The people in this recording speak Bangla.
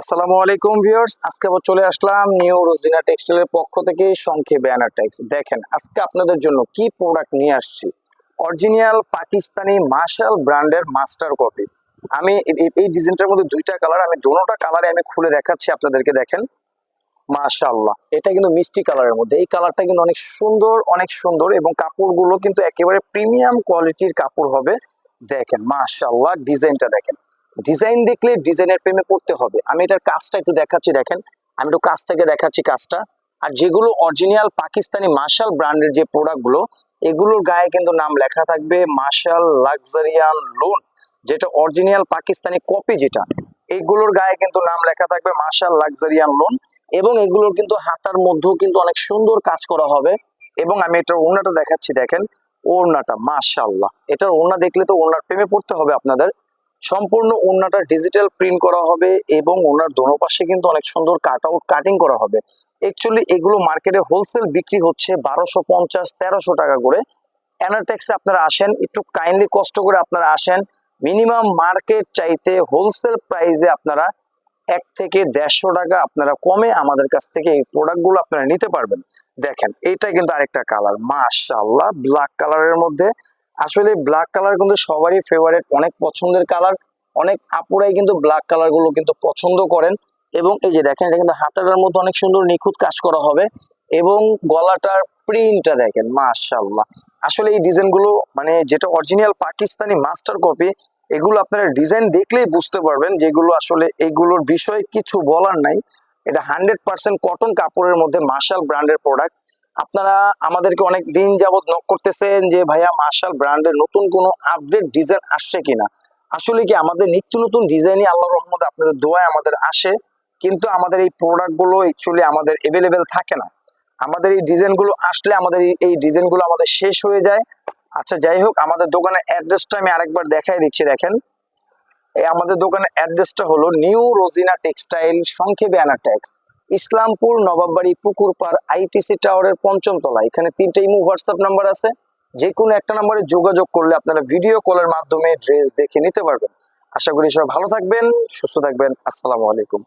আসসালামু আলাইকুম ভিউয়ার্স, আজকে আবার চলে আসলাম নিউ রোজিনা টেক্সটাইলের পক্ষ থেকে সংক্ষেপে অ্যানাটেক্স দেখেন, আজকে আপনাদের জন্য কি প্রোডাক্ট নিয়ে আসছি? অরিজিনাল পাকিস্তানি মার্শাল ব্র্যান্ডের মাস্টার কপি আমি এই ডিজাইনটার মধ্যে দুইটা কালার আমি দোনোটা কালারে আমি খুলে দেখাচ্ছি আপনাদেরকে, দেখেন। মাশাআল্লাহ, এটা কিন্তু মিষ্টি কালারের মধ্যে। এই কালারটা কিন্তু অনেক সুন্দর অনেক সুন্দর এবং কাপড়গুলো কিন্তু একেবারে প্রিমিয়াম কোয়ালিটির কাপড় হবে। দেখেন, মাশাআল্লাহ ডিজাইনটা দেখেন। ডিজাইন দেখলে ডিজাইনের প্রেমে পড়তে হবে। আমি এটার কাজটা একটু দেখাচ্ছি, দেখেন। আমি একটু কাছ থেকে দেখাচ্ছি কাজটা। আর যেগুলো অরিজিনাল পাকিস্তানি মার্শাল ব্র্যান্ডের যে প্রোডাক্টগুলো এগুলোর গায়ে কিন্তু নাম লেখা থাকবে মার্শাল লাক্সারিয়ান লোন যেটা অরিজিনাল পাকিস্তানি কপি যেটা। এইগুলোর গায়ে কিন্তু নাম লেখা থাকবে মার্শাল লাক্সারিয়ান লোন এবং এগুলোর কিন্তু হাতার মধ্যেও কিন্তু অনেক সুন্দর কাজ করা হবে। এবং আমি এটার ওড়নাটা দেখাচ্ছি, দেখেন। ওড়নাটা মাশাল্লাহ এটার ওড়না দেখলে তো ওড়নার প্রেমে পড়তে হবে আপনাদের। সম্পূর্ণ ওড়নাটা ডিজিটাল প্রিন্ট করা হবে এবং ওনার দোনো পাশে কিন্তু অনেক সুন্দর কাট আউট কাটিং করা হবে। অ্যাকচুয়ালি এগুলো মার্কেটে হোলসেল বিক্রি হচ্ছে বারোশো পঞ্চাশ, তেরোশো টাকা করে। অ্যানাটেক্সে আপনারা আসেন, একটু কাইন্ডলি কষ্ট করে আপনারা আসেন। মিনিমাম মার্কেট চাইতে হোলসেল প্রাইসে আপনারা এক থেকে দেড়শো টাকা আপনারা কমে আমাদের কাছ থেকে এই প্রোডাক্টগুলো আপনারা নিতে পারবেন। দেখেন, এইটা কিন্তু আরেকটা কালার মাশাআল্লাহ ব্ল্যাক কালারের মধ্যে আসলে ব্ল্যাক কালার কিন্তু সবারই ফেভারিট অনেক পছন্দের কালার অনেক আপুরাই কিন্তু ব্ল্যাক কালারগুলো কিন্তু পছন্দ করেন। এবং এই যে দেখেন, এটা কিন্তু হাতাটার মধ্যে অনেক সুন্দর নিখুঁত কাজ করা হবে। এবং গলাটার প্রিন্টটা দেখেন, মাশাআল্লাহ। আসলে এই ডিজাইনগুলো মানে যেটা অরিজিনাল পাকিস্তানি মাস্টার কপি এগুলো আপনারা ডিজাইন দেখলেই বুঝতে পারবেন যেগুলো আসলে এগুলোর বিষয়ে কিছু বলার নাই। এটা হান্ড্রেড পার্সেন্ট কটন কাপড়ের মধ্যে মার্শাল ব্র্যান্ডের প্রোডাক্ট আপনারা আমাদেরকে অনেক দিন যাবত নক করতেছেন যে, ভাইয়া, মার্শাল ব্র্যান্ডের নতুন কোনো আপডেট ডিজাইন আসছে কিনা? আসলে কি আমাদের নিত্য নতুন ডিজাইনই আল্লাহ রহমতে আপনাদের দোয়ায় আমাদের আসে, কিন্তু আমাদের এই প্রোডাক্টগুলো অ্যাকচুয়ালি আমাদের এভেলেবেল থাকে না। আমাদের এই ডিজাইনগুলো আসলে আমাদের এই- এই ডিজাইনগুলো আমাদের শেষ হয়ে যায়। আচ্ছা যাই হোক, আমাদের দোকানের অ্যাড্রেসটা আমি আরেকবার দেখাই দিচ্ছি, দেখেন। এই আমাদের দোকানের অ্যাড্রেসটা হলো নিউ রোজিনা টেক্সটাইল সংক্ষেপে অ্যানাটেক্স ইসলামপুর, নবাববাড়ি পুকুরপাড় আইটিসি টাওয়ারের পঞ্চম তলা। এখানে তিনটে ইমু হোয়াটসঅ্যাপ নাম্বার আছে। যে কোনো একটা নাম্বারে যোগাযোগ করলে আপনারা ভিডিও কলের মাধ্যমে ড্রেস দেখে নিতে পারবেন। আশা করি সবাই ভালো থাকবেন, সুস্থ থাকবেন। আসসালামু আলাইকুম।